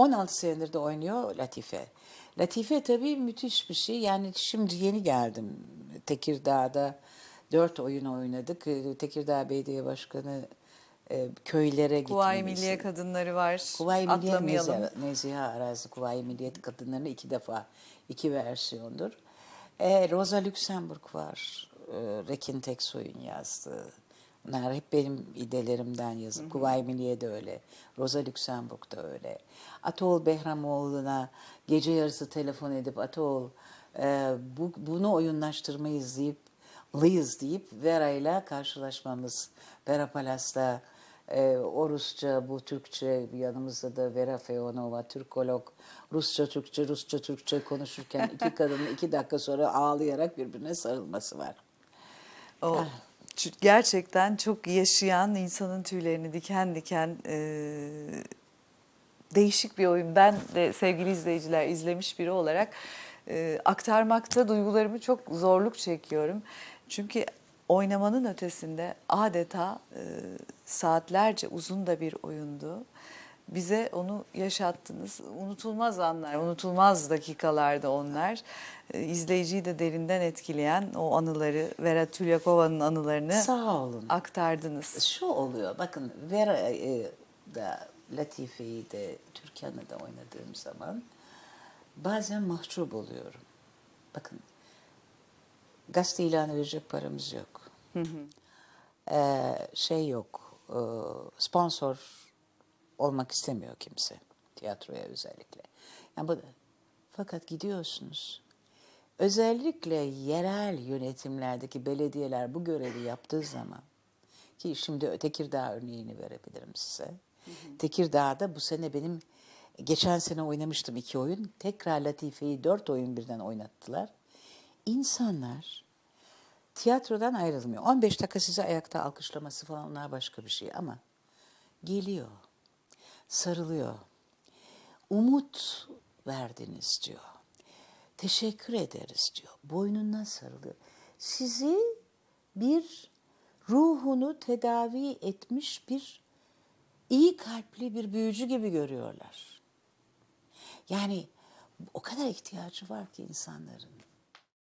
16 senedir de oynuyor Latife. Latife tabii müthiş bir şey. Yani şimdi yeni geldim Tekirdağ'da. Dört oyun oynadık. Ee, Tekirdağ Belediye Başkanı e, köylere Kuvayi gitmemizi. Milliye kadınları var. Kuvayi Milliye Atlamayalım. Neziha, Neziha Arazi Kuvayi Milliyet Kadınları'nı iki defa, iki versiyondur. E, Rosa Luxemburg var. E, Rekin Teksoy'un yazdığı. Bunlar hep benim idelerimden yazıp. Kuvayi Milliye de öyle. Rosa Luxemburg da öyle. Atol Behramoğlu'na gece yarısı telefon edip Atol e, bu, bunu oyunlaştırmayız deyip lıyız deyip Vera ile karşılaşmamız. Vera Palas'ta ee, o Rusça, bu Türkçe, yanımızda da Vera Feonova, Türkolog, Rusça, Türkçe, Rusça, Türkçe konuşurken iki kadının iki dakika sonra ağlayarak birbirine sarılması var. O ç- gerçekten çok yaşayan, insanın tüylerini diken diken e, değişik bir oyun. Ben de sevgili izleyiciler izlemiş biri olarak e, aktarmakta duygularımı çok zorluk çekiyorum. Çünkü oynamanın ötesinde adeta e, saatlerce uzun da bir oyundu. Bize onu yaşattınız. Unutulmaz anlar, unutulmaz dakikalarda onlar. E, izleyiciyi de derinden etkileyen o anıları, Vera Tulyakova'nın anılarını Sağ olun. aktardınız. Şu oluyor, bakın Vera e, da Latife'yi de Türkan'ı da oynadığım zaman bazen mahcup oluyorum. Bakın gazete ilanı verecek paramız yok. Ee, şey yok, e, sponsor olmak istemiyor kimse tiyatroya özellikle. Yani bu, fakat gidiyorsunuz. Özellikle yerel yönetimlerdeki belediyeler bu görevi yaptığı zaman ki şimdi Tekirdağ örneğini verebilirim size. Tekirdağ'da bu sene benim geçen sene oynamıştım iki oyun. Tekrar Latife'yi dört oyun birden oynattılar. İnsanlar tiyatrodan ayrılmıyor. 15 dakika sizi ayakta alkışlaması falan onlar başka bir şey ama geliyor, sarılıyor. Umut verdiniz diyor. Teşekkür ederiz diyor. Boynundan sarılıyor. Sizi bir ruhunu tedavi etmiş bir iyi kalpli bir büyücü gibi görüyorlar. Yani o kadar ihtiyacı var ki insanların.